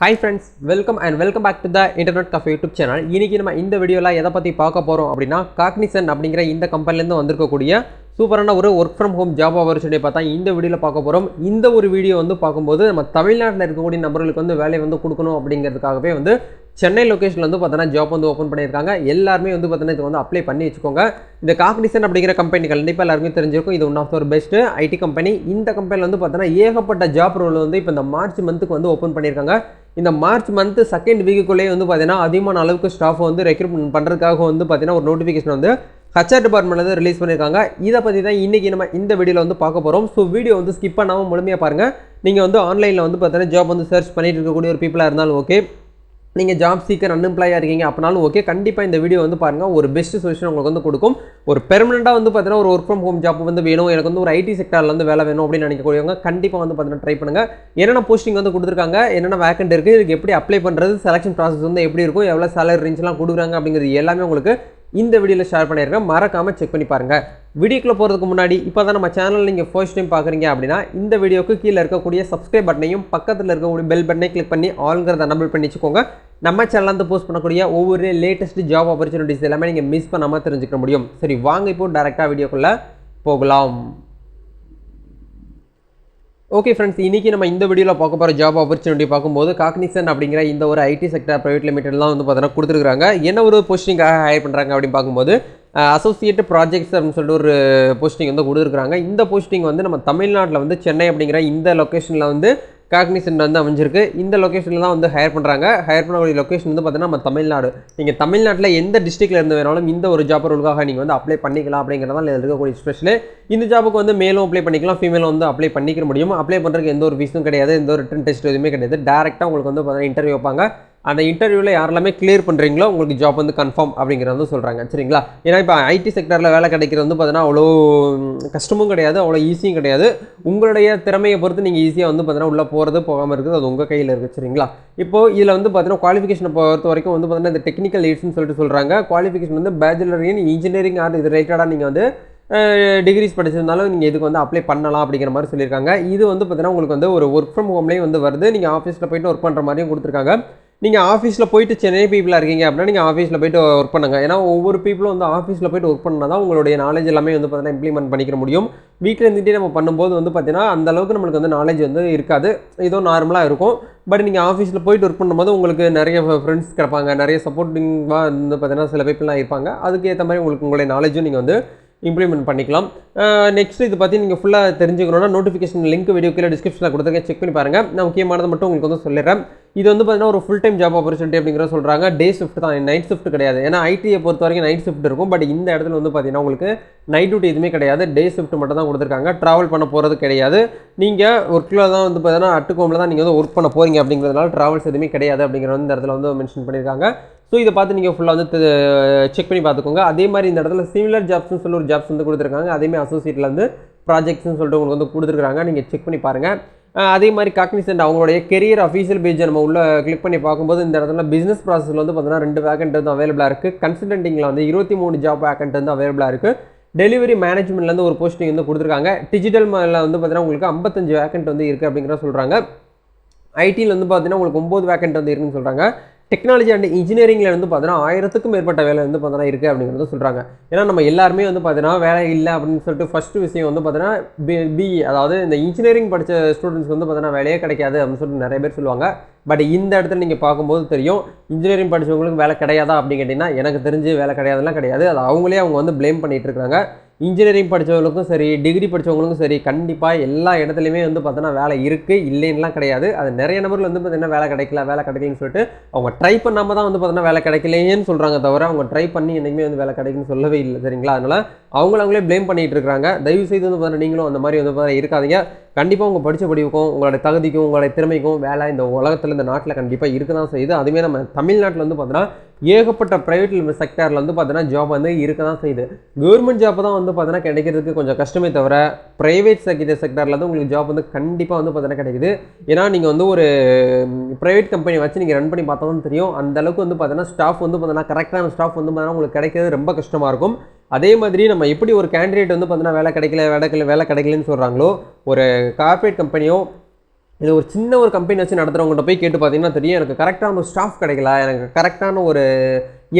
Hi friends welcome and welcome back to the internet cafe YouTube channel இன்றைக்கி நம்ம இந்த வீடியோவில் எதை பற்றி பார்க்க போகிறோம் அப்படின்னா காக்னிசன் அப்படிங்கிற இந்த கம்பெனிலேருந்து வந்திருக்கக்கூடிய சூப்பரான ஒரு work from home job opportunity பார்த்தா இந்த வீடியோவில் பார்க்க போகிறோம் இந்த ஒரு வீடியோ வந்து பார்க்கும்போது நம்ம தமிழ்நாட்டில் இருக்கக்கூடிய நபர்களுக்கு வந்து வேலை வந்து கொடுக்கணும் அப்படிங்கிறதுக்காகவே வந்து சென்னை லொக்கேஷனில் வந்து பார்த்தோன்னா ஜாப் வந்து ஓப்பன் பண்ணியிருக்காங்க. எல்லாருமே வந்து பார்த்தீங்கன்னா இது வந்து அப்ளை பண்ணி வச்சுக்கோங்க. இந்த காக்னிசன் அப்படிங்கிற கம்பெனி கண்டிப்பாக எல்லாருமே தெரிஞ்சிருக்கும். இது ஒன் ஆஃப் ஒரு பெஸ்ட்டு ஐடி கம்பெனி இந்த கம்பெனியில் வந்து பார்த்தோன்னா ஏகப்பட்ட ஜாப் ரோல் வந்து இப்போ இந்த மார்ச் மந்த்துக்கு வந்து ஓப்பன் பண்ணியிருக்காங்க. இந்த மார்ச் மந்த் செகண்ட் வீக்குள்ளேயே வந்து பார்த்தீங்கன்னா அதிகமான அளவுக்கு ஸ்டாஃப் வந்து ரெக்ரூட்மெண்ட் பண்ணுறதுக்காக வந்து பார்த்தீங்கன்னா ஒரு நோட்டிஃபிகேஷன் வந்து ஹச்ஆர் டிபார்ட்மெண்ட்லேருந்து ரிலீஸ் பண்ணியிருக்காங்க இதை பற்றி தான் இன்றைக்கி நம்ம இந்த வீடியோவில் வந்து பார்க்க போகிறோம் ஸோ வீடியோ வந்து ஸ்கிப் பண்ணாமல் முழுமையாக பாருங்கள் நீங்கள் வந்து ஆன்லைனில் வந்து பார்த்தீங்கன்னா ஜாப் வந்து சர்ச் பண்ணிட்டு இருக்கக்கூடிய ஒரு பீப்புளாக இருந்தாலும் ஓகே நீங்கள் ஜாப் சீக்கர் அன்எம்ப்ளாயாக இருக்கீங்க அப்படினாலும் ஓகே கண்டிப்பாக இந்த வீடியோ வந்து பாருங்கள் ஒரு பெஸ்ட் சொல்யூஷன் உங்களுக்கு வந்து கொடுக்கும். ஒரு பெர்மனெண்ட்டாக வந்து பார்த்தீங்கன்னா ஒரு ஒர்க் ஃப்ரம் ஹோம் ஜாப் வந்து வேணும். எனக்கு வந்து ஒரு ஐடி செக்டரில் வந்து வேலை வேணும் அப்படின்னு நினைக்கக்கூடியவங்க கண்டிப்பாக வந்து பார்த்தீங்கன்னா ட்ரை பண்ணுங்கள் என்னென்ன போஸ்டிங் வந்து கொடுத்துருக்காங்க? என்னென்ன வேக்கண்ட் இருக்குது இதுக்கு எப்படி அப்ளை பண்ணுறது செலெக்ஷன் ப்ராசஸ் வந்து எப்படி இருக்கும்? எவ்வளோ சேலரி ரேஞ்செலாம் கொடுக்குறாங்க அப்படிங்கிறது எல்லாமே உங்களுக்கு இந்த வீடியோவில் ஷேர் பண்ணியிருக்கேன் மறக்காமல் செக் பண்ணி பாருங்கள் வீடியோக்குள்ளே போகிறதுக்கு முன்னாடி இப்போ தான் நம்ம சேனல் நீங்கள் ஃபர்ஸ்ட் டைம் பார்க்குறீங்க அப்படின்னா இந்த வீடியோக்கு கீழே இருக்கக்கூடிய சப்ஸ்கிரைப் பட்டனையும் பக்கத்தில் இருக்கக்கூடிய பெல் பட்டனை கிளிக் பண்ணி ஆளுங்கிறத நம்பர் பண்ணி வச்சுக்கோங்க. நம்ம சேனலில் வந்து போஸ்ட் பண்ணக்கூடிய ஒவ்வொரு லேட்டஸ்ட் ஜாப் ஆப்பர்ச்சுனிட்டிஸ் எல்லாமே நீங்கள் மிஸ் பண்ணாமல் தெரிஞ்சுக்க முடியும். சரி வாங்க இப்போ டேரெக்டாக வீடியோக்குள்ளே போகலாம். ஓகே ஃப்ரெண்ட்ஸ் இன்றைக்கி நம்ம இந்த வீடியோவில் பார்க்க போகிற ஜாப் ஆப்பர்ச்சுனிட்டி பார்க்கும்போது காக்னிசன் அப்படிங்கிற இந்த ஒரு ஐடி செக்டர் ப்ரைவேட் லிமிடெட்லாம் வந்து பார்த்தீங்கன்னா கொடுத்துருக்காங்க என்ன ஒரு போஸ்டிங்காக ஹையர் பண்ணுறாங்க அப்படின்னு பார்க்கும்போது அசோசியேட் ப்ராஜெக்ட்ஸ் அப்படின்னு சொல்லிட்டு ஒரு போஸ்டிங் வந்து கொடுத்துருக்காங்க இந்த போஸ்டிங் வந்து நம்ம தமிழ்நாட்டில் வந்து சென்னை அப்படிங்கிற இந்த லொக்கேஷனில் வந்து காக்னிசன் வந்து அமைஞ்சிருக்கு. இந்த லொக்கேஷனில் தான் வந்து ஹையர் பண்ணுறாங்க ஹையர் பண்ணக்கூடிய லொக்கேஷன் வந்து பார்த்தீங்கன்னா நம்ம தமிழ்நாடு. நீங்கள் தமிழ்நாட்டில் எந்த டிஸ்ட்ரிக்டில் இருந்து வேணாலும் இந்த ஒரு ஜாப் ரோலுக்காக நீங்கள் வந்து அப்ளை பண்ணிக்கலாம் அப்படிங்கிறதால இதில் இருக்கக்கூடிய ஸ்பெஷல் இந்த ஜாபுக்கு வந்து மேலும் அப்ளை பண்ணிக்கலாம் ஃபீமேலும் வந்து அப்ளை பண்ணிக்க முடியும். அப்ளை பண்ணுறதுக்கு எந்த ஒரு ஃபீஸும் கிடையாது. எந்த ஒரு ரிட்டன் டெஸ்ட் எதுவுமே கிடையாது. டேரெக்டாக உங்களுக்கு வந்து பார்த்தீங்கன்னா இன்டர்வியூ வைப்பாங்க. அந்த இன்டர்வியூவில் யாரெல்லாமே கிளியர் பண்ணுறீங்களோ உங்களுக்கு ஜாப் வந்து கன்ஃபார்ம் அப்படிங்கிறத வந்து சொல்கிறாங்க சரிங்களா? ஏன்னா இப்போ ஐடி செக்டரில் வேலை கிடைக்கிறது வந்து பார்த்தீங்கன்னா அவ்வளோ கஷ்டமும் கிடையாது அவ்வளோ ஈஸியும் கிடையாது. உங்களுடைய திறமையை பொறுத்து நீங்கள் ஈஸியாக வந்து பார்த்தீங்கன்னா உள்ளே போகிறது போகாமல் இருக்குது அது உங்கள் கையில் இருக்குது சரிங்களா? இப்போ இதில் வந்து பார்த்தீங்கன்னா குவாலிஃபிகேஷனை பொறுத்த வரைக்கும் வந்து பார்த்தீங்கன்னா இந்த டெக்னிக்கல் எய்ட்ஸ்னு சொல்லிட்டு சொல்கிறாங்க குவாலிஃபிகேஷன் வந்து பேச்சுலர் இன் இன்ஜினியரிங் ஆர் இது ரிலேட்டடாக நீங்கள் வந்து டிகிரிஸ் படிச்சிருந்தாலும் நீங்கள் இதுக்கு வந்து அப்ளை பண்ணலாம் அப்படிங்கிற மாதிரி சொல்லியிருக்காங்க. இது வந்து பார்த்தீங்கன்னா உங்களுக்கு வந்து ஒரு ஒர்க் ஃப்ரம் ஹோம்லேயும் வந்து வருது. நீங்கள் ஆஃபீஸில் போயிட்டு ஒர்க் பண்ணுற மாதிரியும் கொடுத்துருக்காங்க. நீங்கள் ஆஃபீஸில் போயிட்டு சென்னை பீப்புளாக இருக்கீங்க அப்படின்னா நீங்கள் ஆஃபீஸில் போயிட்டு ஒர்க் பண்ணுங்கள் ஏன்னா ஒவ்வொரு பீப்புளும் வந்து ஆஃபீஸில் போயிட்டு ஒர்க் பண்ணால் தான் உங்களுடைய நாலேஜ் எல்லாமே வந்து பார்த்தீங்கன்னா இம்ப்ளிமெண்ட் பண்ணிக்க முடியும். வீட்டில் இருந்துகிட்டே நம்ம பண்ணும்போது வந்து பார்த்தீங்கன்னா அந்த அளவுக்கு நம்மளுக்கு வந்து நாலேஜ் வந்து இருக்காது. ஏதோ நார்மலாக இருக்கும். பட் நீங்கள் ஆஃபீஸில் போயிட்டு ஒர்க் பண்ணும்போது உங்களுக்கு நிறைய ஃப்ரெண்ட்ஸ் கிடப்பாங்க. நிறைய சப்போர்ட்டிங்காக வந்து பார்த்தீங்கன்னா சில பீப்புளாக இருப்பாங்க. அதுக்கு ஏற்ற மாதிரி உங்களுக்கு உங்களுடைய நாலேஜும் நீங்கள் வந்து இம்ப்ளிமெண்ட் பண்ணிக்கலாம். நெக்ஸ்ட் இது பற்றி நீங்கள் ஃபுல்லாக தெரிஞ்சுக்கணும்னா நோட்டிஃபிகேஷன் லிங்க் வீடியோ கீழே டிஸ்கிரிப்ஷனில் கொடுத்துருக்கேன் செக் பண்ணி பாருங்கள் நான் முக்கியமானது மட்டும் உங்களுக்கு வந்து சொல்லிடுறேன். இது வந்து பார்த்தீங்கன்னா ஒரு ஃபுல் டைம் ஜாப் ஆப்பர்ச்சுனிட்டி அப்படிங்கிற சொல்கிறாங்க டே ஷிஃப்ட் தான். நைட் ஷிஃப்ட் கிடையாது. ஏன்னா ஐடியை பொறுத்த வரைக்கும் நைட் ஷிஃப்ட் இருக்கும். பட் இந்த இடத்துல வந்து பார்த்தீங்கன்னா உங்களுக்கு நைட் டியூட்டி எதுவுமே கிடையாது. டே ஷிஃப்ட் மட்டும் தான் கொடுத்துருக்காங்க. ட்ராவல் பண்ண போகிறது கிடையாது. நீங்கள் ஒர்க்கில் தான் வந்து பார்த்தீங்கன்னா அட்டுக்கோமில் தான் நீங்கள் வந்து ஒர்க் பண்ண போகிறீங்க அப்படிங்கிறதுனால ட்ராவல்ஸ் எதுவுமே கிடையாது அப்படிங்கிற இந்த இடத்துல வந்து மென்ஷன் பண்ணியிருக்காங்க ஸோ இதை பார்த்து நீங்கள் ஃபுல்லாக வந்து செக் பண்ணி பார்த்துக்கோங்க. அதே மாதிரி இந்த இடத்துல சிமிலர் ஜாப்ஸ்னு சொல்லி ஒரு ஜாப்ஸ் வந்து கொடுத்துருக்காங்க. அதேமாதிரி அசோசியேட்டில் வந்து ப்ராஜெக்ட்ஸ்னு சொல்லிட்டு உங்களுக்கு வந்து கொடுத்துருக்காங்க. நீங்கள் செக் பண்ணி பாருங்கள் அதே மாதிரி காக்னிசன்ட் அவங்களுடைய கெரியர் அஃபீஷியல் பேஜை நம்ம உள்ளே கிளிக் பண்ணி பார்க்கும்போது இந்த இடத்துல பிஸ்னஸ் ப்ராசஸில் வந்து பார்த்தீங்கன்னா ரெண்டு வேக்கண்ட் வந்து அவைலபிளாக இருக்குது கன்சல்டன்ட்டிங்கில் வந்து இருபத்தி மூணு ஜாப் வேக்கண்ட் வந்து அவைலபிளாக இருக்குது டெலிவரி மேனேஜ்மெண்ட்லேருந்து ஒரு போஸ்டிங் வந்து கொடுத்துருக்காங்க. டிஜிட்டல் மேலில் வந்து பார்த்தீங்கன்னா உங்களுக்கு ஐம்பத்தஞ்சு வேக்கண்ட் வந்து இருக்குது அப்படிங்கிறத சொல்கிறாங்க ஐடியில் வந்து பார்த்தீங்கன்னா உங்களுக்கு ஒம்பது வேக்கண்ட் வந்து இருக்குன்னு சொல்கிறாங்க டெக்னாலஜி அண்ட் இன்ஜினியரிங்கில் வந்து பார்த்தீங்கன்னா ஆயிரத்துக்கும் மேற்பட்ட வேலை வந்து பார்த்தீங்கன்னா இருக்குது அப்படிங்கிறத சொல்கிறாங்க ஏன்னா நம்ம எல்லாருமே வந்து பார்த்தீங்கன்னா வேலை இல்லை அப்படின்னு சொல்லிட்டு ஃபஸ்ட்டு விஷயம் வந்து பார்த்தீங்கன்னா பி பிஇ அதாவது இந்த இன்ஜினியரிங் படித்த ஸ்டூடெண்ட்ஸ்க்கு வந்து பார்த்தீங்கன்னா வேலையே கிடைக்காது அப்படின்னு சொல்லிட்டு நிறைய பேர் சொல்லுவாங்க. பட் இந்த இடத்துல நீங்கள் பார்க்கும்போது தெரியும் இன்ஜினியரிங் படித்தவங்களுக்கு வேலை கிடையாதா அப்படின்னு கேட்டிங்கன்னா எனக்கு தெரிஞ்சு வேலை கிடையாதுலாம் கிடையாது. அது அவங்களே அவங்க வந்து ப்ளேம் பண்ணிகிட்டு இருக்காங்க. இன்ஜினியரிங் படித்தவங்களுக்கும் சரி டிகிரி படித்தவங்களுக்கும் சரி கண்டிப்பாக எல்லா இடத்துலையுமே வந்து பார்த்தோன்னா வேலை இருக்குது இல்லைன்னுலாம் கிடையாது. அது நிறைய நபர்கள் வந்து பார்த்தீங்கன்னா வேலை கிடைக்கல வேலை கிடைக்கலன்னு சொல்லிட்டு அவங்க ட்ரை பண்ணாமல் தான் வந்து பார்த்தோன்னா வேலை கிடைக்கலையேன்னு சொல்கிறாங்க தவிர அவங்க ட்ரை பண்ணி என்றைக்குமே வந்து வேலை கிடைக்குன்னு சொல்லவே இல்லை சரிங்களா? அதனால் அவங்கள அவங்களே ப்ளேம் பண்ணிகிட்டு இருக்காங்க. தயவு செய்து வந்து பார்த்தீங்கன்னா நீங்களும் அந்த மாதிரி வந்து பார்த்தீங்கன்னா இருக்காதீங்க. கண்டிப்பாக உங்கள் படித்த படிவுக்கும் உங்களோட தகுதிக்கும் உங்களோட திறமைக்கும் வேலை இந்த உலகத்தில் இந்த நாட்டில் கண்டிப்பாக இருக்க தான் செய்யுது. அதுவே நம்ம தமிழ்நாட்டில் வந்து பார்த்தீங்கன்னா ஏகப்பட்ட ப்ரைவேட் செக்டரில் வந்து பார்த்தீங்கன்னா ஜாப் வந்து இருக்க தான் செய்யுது. கவர்மெண்ட் ஜாப் தான் வந்து பார்த்தீங்கன்னா கிடைக்கிறதுக்கு கொஞ்சம் கஷ்டமே தவிர ப்ரைவேட் செக்டர் செக்டரில் வந்து உங்களுக்கு ஜாப் வந்து கண்டிப்பாக வந்து பார்த்தீங்கன்னா கிடைக்குது. ஏன்னா நீங்கள் வந்து ஒரு ப்ரைவேட் கம்பெனி வச்சு நீங்கள் ரன் பண்ணி பார்த்தோம்னு தெரியும். அந்தளவுக்கு வந்து பார்த்தீங்கன்னா ஸ்டாஃப் வந்து பார்த்தீங்கன்னா கரெக்டான ஸ்டாஃப் வந்து பார்த்தீங்கன்னா உங்களுக்கு கிடைக்கிறது ரொம்ப கஷ்டமாக இருக்கும். அதே மாதிரி நம்ம எப்படி ஒரு கேண்டிடேட் வந்து பார்த்தீங்கன்னா வேலை கிடைக்கல வேலை கிடைக்கல வேலை கிடைக்கலன்னு சொல்கிறாங்களோ ஒரு கார்ப்பரேட் கம்பெனியோ இது ஒரு சின்ன ஒரு கம்பெனி வச்சு நடத்துகிறவங்கள்ட்ட போய் கேட்டு பார்த்தீங்கன்னா தெரியும் எனக்கு கரெக்டான ஒரு ஸ்டாஃப் கிடைக்கல எனக்கு கரெக்டான ஒரு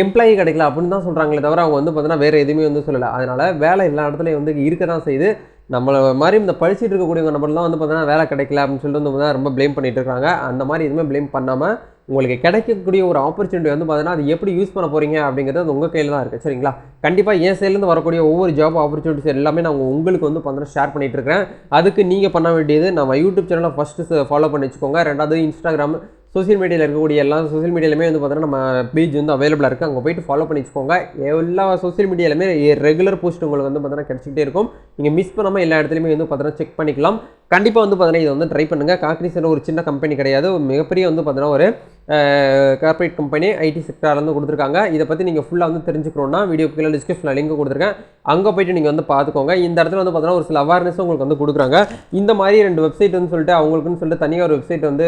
எம்ப்ளாயி கிடைக்கல அப்படின்னு தான் சொல்கிறாங்களே தவிர அவங்க வந்து பார்த்தீங்கன்னா வேறு எதுவுமே வந்து சொல்லலை. அதனால் வேலை எல்லா இடத்துலையும் வந்து இருக்க தான் செய்யுது. நம்மளை மாதிரி இந்த படிச்சுட்டு இருக்கக்கூடியவங்க நம்மளாம் வந்து பார்த்தீங்கன்னா வேலை கிடைக்கல அப்படின்னு சொல்லிட்டு வந்து ரொம்ப ப்ளேம் பண்ணிகிட்டு இருக்காங்க. அந்த மாதிரி எதுவுமே ப்ளேம் பண்ணாமல் உங்களுக்கு கிடைக்கக்கூடிய ஒரு ஆப்பர்ச்சுனிட்டி வந்து பார்த்தீங்கன்னா அது எப்படி யூஸ் பண்ண போகிறீங்க அப்படிங்கிறது அது உங்கள் கையில் தான் இருக்குது சரிங்களா? கண்டிப்பாக என் சைட்லேருந்து வரக்கூடிய ஒவ்வொரு ஜாப் ஆப்பர்ச்சுனிட்டிஸ் எல்லாமே நான் உங்களுக்கு வந்து பார்த்தீங்கன்னா ஷேர் பண்ணிட்டு இருக்கிறேன். அதுக்கு நீங்கள் பண்ண வேண்டியது நம்ம யூடியூப் சேனலை ஃபஸ்ட்டு ஃபாலோ பண்ணி வச்சுக்கோங்க. ரெண்டாவது இன்ஸ்டாகிராம் சோஷியல் மீடியாவில் இருக்கக்கூடிய எல்லா சோஷியல் மீடியாலுமே வந்து பார்த்தீங்கன்னா நம்ம பேஜ் வந்து அவைலபிளாக இருக்குது அங்கே போயிட்டு ஃபாலோ பண்ணி வச்சுக்கோங்க. எல்லா சோஷியல் மீடியாலுமே ரெகுலர் போஸ்ட் உங்களுக்கு வந்து பார்த்தீங்கன்னா கிடச்சிக்கிட்டே இருக்கும். நீங்கள் மிஸ் பண்ணாமல் எல்லா இடத்துலையுமே வந்து பார்த்தீங்கன்னா செக் பண்ணிக்கலாம். கண்டிப்பாக வந்து பார்த்தீங்கன்னா இதை வந்து ட்ரை பண்ணுங்கள் காக்னிசன் ஒரு சின்ன கம்பெனி கிடையாது. மிகப்பெரிய வந்து பார்த்தீங்கன்னா ஒரு கார்ப்பரேட் கம்பெனி ஐடி செக்டார்லேருந்து கொடுத்துருக்காங்க. இதை பற்றி நீங்கள் ஃபுல்லாக வந்து தெரிஞ்சுக்கணுன்னா வீடியோ கீழே டிஸ்கிரிப்ஷனில் லிங்க் கொடுத்துருக்கேன். அங்கே போயிட்டு நீங்கள் வந்து பார்த்துக்கோங்க இந்த இடத்துல வந்து பார்த்தீங்கன்னா ஒரு சில அவேர்னஸ் உங்களுக்கு வந்து கொடுக்குறாங்க. இந்த மாதிரி ரெண்டு வெப்சைட் வந்து சொல்லிட்டு அவங்களுக்குன்னு சொல்லிட்டு தனியாக ஒரு வெப்சைட் வந்து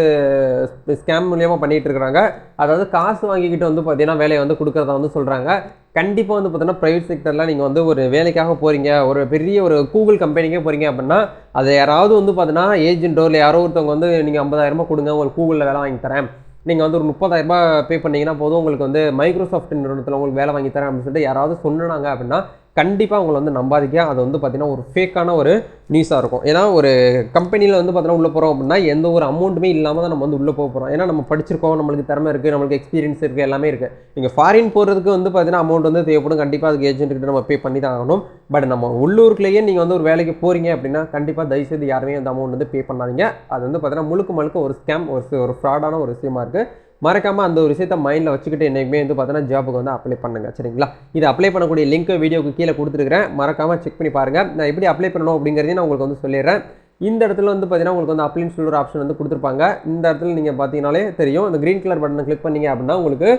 ஸ்கேம் மூலியமாக பண்ணிகிட்டு இருக்கிறாங்க. அதாவது காசு வாங்கிக்கிட்டு வந்து பார்த்தீங்கன்னா வேலையை வந்து கொடுக்குறதா வந்து சொல்கிறாங்க கண்டிப்பாக வந்து பார்த்தீங்கன்னா ப்ரைவேட் செக்டரில் நீங்கள் வந்து ஒரு வேலைக்காக போகிறீங்க ஒரு பெரிய ஒரு கூகுள் கம்பெனிக்கே போகிறீங்க அப்படின்னா அதை யாராவது வந்து பார்த்தீங்கன்னா ஏஜென்ட்டோ இல்லை யாரோ ஒருத்தவங்க வந்து நீங்கள் ஐம்பதாயிரமா கொடுங்க உங்களுக்கு கூகுளில் வேலை வாங்கி தரேன். நீங்கள் வந்து ஒரு முப்பதாயிரரூபா பே பண்ணீங்கன்னா போதும். உங்களுக்கு வந்து மைக்ரோசாஃப்ட் நிறுவனத்தில் உங்களுக்கு வேலை வாங்கி தரேன் அப்படின்னு சொல்லிட்டு யாராவது சொன்னாங்க அப்படின்னா கண்டிப்பாக உங்களை வந்து நம்பாதீங்க. அது வந்து பார்த்திங்கன்னா ஒரு ஃபேக்கான ஒரு நியூஸாக இருக்கும். ஏன்னா ஒரு கம்பெனியில் வந்து பார்த்தீங்கன்னா உள்ளே போகிறோம் அப்படின்னா எந்த ஒரு அமௌண்ட்டுமே இல்லாமல் தான் நம்ம வந்து உள்ளே போக போகிறோம் ஏன்னா நம்ம படிச்சிருக்கோம் நம்மளுக்கு திறமை இருக்குது நம்மளுக்கு எக்ஸ்பீரியன்ஸ் இருக்குது எல்லாமே இருக்குது நீங்கள் ஃபாரின் போகிறதுக்கு வந்து பார்த்தீங்கன்னா அமௌண்ட் வந்து தேவைப்படும். கண்டிப்பாக அதுக்கு ஏஜென்ட் நம்ம பே பண்ணி தான் ஆகணும். பட் நம்ம உள்ளூருக்குள்ளேயே நீங்கள் வந்து ஒரு வேலைக்கு போகிறீங்க அப்படின்னா கண்டிப்பாக தயவுசெய்து யாருமே அந்த அமௌண்ட் வந்து பே பண்ணாதீங்க. அது வந்து பார்த்தீங்கன்னா முழுக்க முழுக்க ஒரு ஸ்கேம் ஒரு ஒரு ஃப்ராடான ஒரு விஷயமா இருக்குது மறக்காமல் அந்த ஒரு விஷயத்தை மைண்டில் வச்சுக்கிட்டு என்றைக்குமே வந்து பார்த்தீங்கன்னா ஜாபுக்கு வந்து அப்ளை பண்ணுங்க சரிங்களா? இது அப்ளை பண்ணக்கூடிய லிங்க் வீடியோக்கு கீழே கொடுத்துருக்கிறேன். மறக்காமல் செக் பண்ணி பாருங்கள் நான் எப்படி அப்ளை பண்ணணும் அப்படிங்கிறதையும் நான் உங்களுக்கு வந்து சொல்லிடுறேன். இந்த இடத்துல வந்து பார்த்தீங்கன்னா உங்களுக்கு வந்து அப்ளைன்னு சொல்லி ஒரு ஆப்ஷன் வந்து கொடுத்துருப்பாங்க. இந்த இடத்துல நீங்கள் பார்த்தீங்கனாலே தெரியும். இந்த க்ரீன் கலர் பட்டனை கிளிக் பண்ணீங்க அப்படின்னா உங்களுக்கு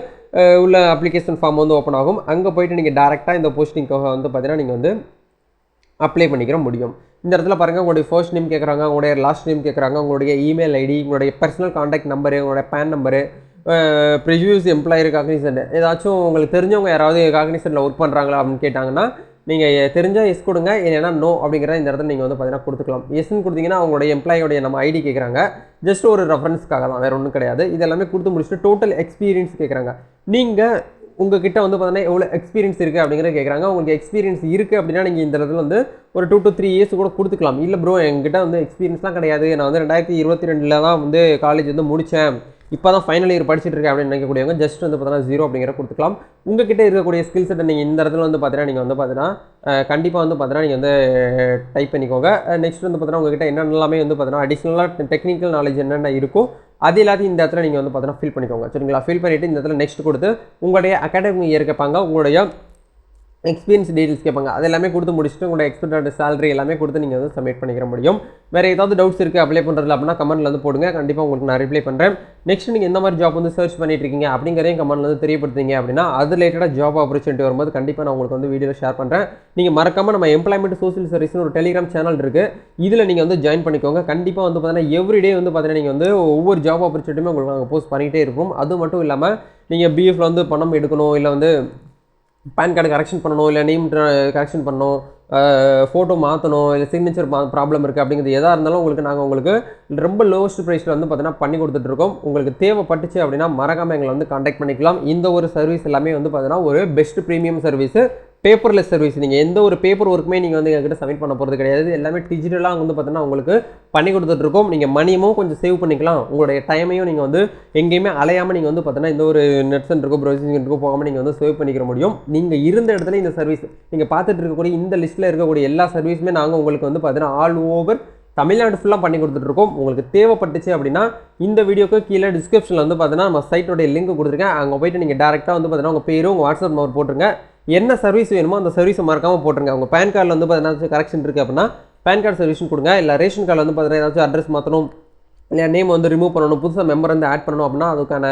உள்ள அப்ளிகேஷன் ஃபார்ம் வந்து ஓப்பன் ஆகும். அங்கே போயிட்டு நீங்கள் டேரெக்டாக இந்த போஸ்டிங்காக வந்து பார்த்தீங்கன்னா நீங்கள் வந்து அப்ளை பண்ணிக்கிற முடியும். இந்த இடத்துல பாருங்கள் உங்களுடைய ஃபர்ஸ்ட் நேம் கேட்குறாங்க உங்களுடைய லாஸ்ட் நேம் கேட்குறாங்க உங்களுடைய இமெயில் ஐடி உங்களுடைய பர்சனல் காண்டாக்ட் நம்பரு உங்களுடைய PAN number previous employee Cognizant ஏதாச்சும் உங்களுக்கு தெரிஞ்சவங்க யாராவது காக்னிசனில் ஒர்க் பண்ணுறாங்களா அப்படின்னு கேட்டாங்கன்னா நீங்கள் தெரிஞ்சால் எஸ் கொடுங்க இல்லைன்னா நோ அப்படிங்கிறத இந்த இடத்துல நீங்கள் வந்து பார்த்தீங்கன்னா கொடுத்துக்கலாம். எஸ்ன்னு கொடுத்தீங்கன்னா அவங்களுடைய எம்ப்ளாயோடைய நம்ம ஐடி கேட்குறாங்க ஜஸ்ட் ஒரு ரெஃபரன்ஸ்க்காக தான் வேறு ஒன்றும் கிடையாது. இது எல்லாமே கொடுத்து முடிச்சுட்டு டோட்டல் எக்ஸ்பீரியன்ஸ் கேட்குறாங்க நீங்கள் உங்ககிட்ட வந்து பார்த்தீங்கன்னா எவ்வளோ எக்ஸ்பீரியன்ஸ் இருக்குது அப்படிங்கிறத கேட்குறாங்க உங்களுக்கு எக்ஸ்பீரியன்ஸ் இருக்குது அப்படின்னா நீங்கள் இந்த இடத்துல வந்து ஒரு டூ டு த்ரீ இயர்ஸ் கூட கொடுத்துக்கலாம். இல்லை ப்ரோ எங்கிட்ட வந்து எக்ஸ்பீரியன்ஸ்லாம் கிடையாது. நான் வந்து ரெண்டாயிரத்தி இருபத்தி ரெண்டில் தான் வந்து காலேஜ் வந்து முடித்தேன் இப்போ தான் ஃபைனல் இயர் படிச்சுட்டு இருக்கேன் அப்படின்னு நினைக்கக்கூடியவங்க ஜஸ்ட் வந்து பார்த்தீங்கன்னா ஜீரோ அப்படிங்கிற கொடுத்துக்கலாம். உங்ககிட்ட இருக்கக்கூடிய ஸ்கில் செட்டை நீங்கள் இந்த இடத்துல வந்து பார்த்தீங்கன்னா நீங்கள் வந்து பார்த்தீங்கன்னா கண்டிப்பாக வந்து பார்த்தீங்கன்னா நீங்கள் வந்து டைப் பண்ணிக்கோங்க. நெக்ஸ்ட் வந்து பார்த்தீங்கன்னா உங்ககிட்ட என்னென்னலாமே வந்து பார்த்தீங்கன்னா அடிஷ்னலாக டெக்னிக்கல் நாலேஜ் என்னென்ன இருக்கோ அது எல்லாத்தையும் இந்த இடத்துல நீங்கள் வந்து பார்த்தீங்கன்னா ஃபில் பண்ணிக்கோங்க. சரிங்களா? ஃபில் பண்ணிவிட்டு இந்த இடத்துல நெக்ஸ்ட் கொடுத்து உங்களுடைய அகாடமி இயர் கேட்பாங்க. உங்களுடைய எக்ஸ்பீரியன்ஸ் டீட்டெயில்ஸ் கேட்பாங்க. அது எல்லாமே கொடுத்து முடிச்சுட்டு உங்களோட எக்ஸ்பெக்டட் சேலரி எல்லாமே கொடுத்து நீங்கள் வந்து சப்மிட் பண்ணிக்கிற முடியும். வேறு ஏதாவது டவுட்ஸ் இருக்குது அப்ளை பண்ணுறதுல அப்படின்னா கமெண்ட்ல வந்து போடுங்க. கண்டிப்பாக உங்களுக்கு நான் ரிப்ளை பண்ணுறேன் நெக்ஸ்ட் நீங்கள் எந்த மாதிரி ஜாப் வந்து சர்ச் பண்ணிட்டு இருக்கீங்க அப்படிங்கிறதையும் கமெண்ட்ல வந்து தெரியப்படுத்துங்க அப்படின்னா அது ரிலேட்டடாக ஜாப் ஆப்பர்ச்சுனிட்டி வரும்போது கண்டிப்பாக நான் உங்களுக்கு வந்து வீடியோவில் ஷேர் பண்ணுறேன் நீங்கள் மறக்காமல் நம்ம எம்ப்ளாய்மெண்ட் சோசியல் சர்வீஸ்னு ஒரு டெலிகிராம் சேனல் இருக்குது இதில் நீங்கள் வந்து ஜாயின் பண்ணிக்கோங்க. கண்டிப்பாக வந்து பார்த்தீங்கன்னா எவ்ரிடே வந்து பார்த்தீங்கன்னா நீங்கள் வந்து ஒவ்வொரு ஜாப் ஆப்பர்ச்சுனிட்டியுமே உங்களுக்கு நாங்கள் போஸ்ட் பண்ணிகிட்டே இருப்போம். அது மட்டும் இல்லாமல் நீங்கள் பிஎஃப்ல வந்து பணம் எடுக்கணும் இல்லை வந்து பேன் கார்டு கரெக்ஷன் பண்ணணும் இல்லை நேம் கரெக்ஷன் பண்ணணும் ஃபோட்டோ மாற்றணும் இல்லை சிக்னேச்சர் ப்ராப்ளம் இருக்குது அப்படிங்கிறது எதாக இருந்தாலும் உங்களுக்கு நாங்கள் உங்களுக்கு ரொம்ப லோவஸ்ட் ப்ரைஸில் வந்து பார்த்தீங்கன்னா பண்ணி கொடுத்துட்ருக்கோம் உங்களுக்கு தேவைப்பட்டுச்சு அப்படின்னா மறக்காமல் எங்களை வந்து காண்டாக்ட் பண்ணிக்கலாம். இந்த ஒரு சர்வீஸ் எல்லாமே வந்து பார்த்தீங்கன்னா ஒரு best premium service paperless service நீங்கள் எந்த ஒரு பேப்பர் ஒர்க்குமே நீங்கள் வந்து எங்ககிட்ட சப்மிட் பண்ண போகிறது கிடையாது. எல்லாமே டிஜிட்டலாக வந்து பார்த்தீங்கன்னா உங்களுக்கு பண்ணி கொடுத்துட்ருக்கோம் நீங்கள் மணியமும் கொஞ்சம் சேவ் பண்ணிக்கலாம். உங்களுடைய டைமையும் நீங்கள் வந்து எங்கேயுமே அலையாமல் நீங்கள் வந்து பார்த்தீங்கன்னா இந்த ஒரு நெட் சென்டருக்கோ ப்ரௌசிங் சென்டருக்கோ போகாமல் நீங்கள் வந்து சேவ் பண்ணிக்கிற முடியும். நீங்கள் இருந்த இடத்துல இந்த சர்வீஸ் நீங்கள் பார்த்துட்டு இருக்கக்கூடிய இந்த லிஸ்ட்டில் இருக்கக்கூடிய எல்லா சர்வீஸுமே நாங்கள் உங்களுக்கு வந்து பார்த்தீங்கன்னா ஆல் ஓவர் தமிழ்நாடு ஃபுல்லாக பண்ணி கொடுத்துட்ருக்கோம். உங்களுக்கு தேவைப்பட்டுச்சு அப்படின்னா இந்த வீடியோக்கு கீழே டிஸ்கிரிப்ஷனில் வந்து பார்த்தீங்கன்னா நம்ம சைட்டோடைய லிங்க் கொடுத்துருக்கேன். அங்கே போய்ட்டு நீங்கள் டேரெக்டாக வந்து பார்த்தீங்கன்னா உங்கள் பேரும் உங்கள் வாட்ஸ்அப் நம்பர் போட்டுருங்க. என்ன சர்வீஸ் வேணுமோ அந்த சர்வீஸை மறக்காமல் போட்டுருங்க. உங்கள் பேன் கார்டில் வந்து பார்த்தீங்கன்னா கரெக்ஷன் இருக்குது அப்படின்னா பேன் கார்டு சர்வீஷன் கொடுங்க. இல்லை ரேஷன் கார்டில் வந்து பார்த்தீங்கன்னா ஏதாச்சும் அட்ரஸ் மாற்றணும் இல்லை நேம் வந்து ரிமூவ் பண்ணணும். புதுசாக மெம்பர் வந்து ஆட் பண்ணணும் அப்படின்னா அதுக்கான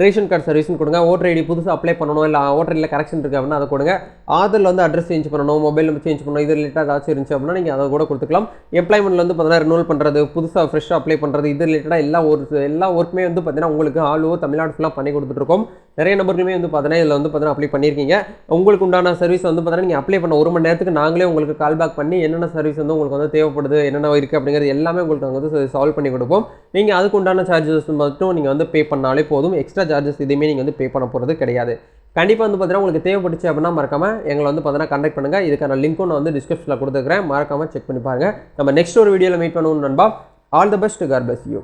ரேஷன் கார்டு சர்வீஸ்னு கொடுங்க. ஓட்டர் ஐடி புதுசாக அப்ளை பண்ணணும். இல்லை ஓட்டர் ஐடியில் கரெக்ஷன் இருக்குது அப்படின்னா அதை கொடுங்க. ஆதாரில் வந்து அட்ரஸ் சேஞ்ச் பண்ணணும். மொபைல் நம்பர் சேஞ்ச் பண்ணணும். இது ரிலேட்டாக ஏதாச்சும் இருந்துச்சு அப்படின்னா நீங்கள் அதை கூட கொடுத்துக்கலாம். எம்ப்ளாய்மெண்ட்டில் வந்து பார்த்தீங்கன்னா ரினூவல் பண்ணுறது புதுசாக ஃப்ரெஷ்ஷாக அப்ளை பண்ணுறது இது ரிலேட்டடாக எல்லா ஒரு எல்லா ஒர்க்குமே வந்து பார்த்தீங்கன்னா உங்களுக்கு ஆல் ஓவர் தமிழ்நாடு ஃபுல்லாக பண்ணி கொடுத்துட்ருக்கோம். நிறைய நம்பர்களுமே வந்து பார்த்தீங்கன்னா இதில் வந்து பார்த்தீங்கன்னா அப்ளை பண்ணியிருக்கீங்க. உங்களுக்கு உண்டான சர்வீஸ் வந்து பார்த்தீங்கன்னா நீங்கள் அப்ளை பண்ண ஒரு மணி நேரத்துக்கு நாங்களே உங்களுக்கு கால் பேக் பண்ணி என்னென்ன சர்வீஸ் வந்து உங்களுக்கு வந்து தேவைப்படுது என்னென்ன இருக்குது அப்படிங்கிறது எல்லாமே உங்களுக்கு நாங்கள் வந்து சால்வ் பண்ணி கொடுப்போம். நீங்கள் அதுக்கு உண்டான சார்ஜஸ் மட்டும் நீங்கள் வந்து பே பண்ணாலே போதும். எக்ஸ்ட்ரா சார்ஜஸ் எதுவுமே நீங்கள் வந்து பே பண்ண போகிறது கிடையாது. கண்டிப்பாக வந்து பார்த்தீங்கன்னா உங்களுக்கு தேவைப்பட்டுச்சு அப்படின்னா மறக்காம எங்களை வந்து பார்த்தீங்கன்னா கண்டக்ட் பண்ணுங்கள் இதுக்கான லிங்க்கும் நான் வந்து டிஸ்கிரிப்ஷனில் கொடுத்துருக்கிறேன். மறக்காம செக் பண்ணி பாருங்கள் நம்ம நெக்ஸ்ட் ஒரு வீடியோவில் மீட் பண்ணுவோம் நண்பா. All the best God bless you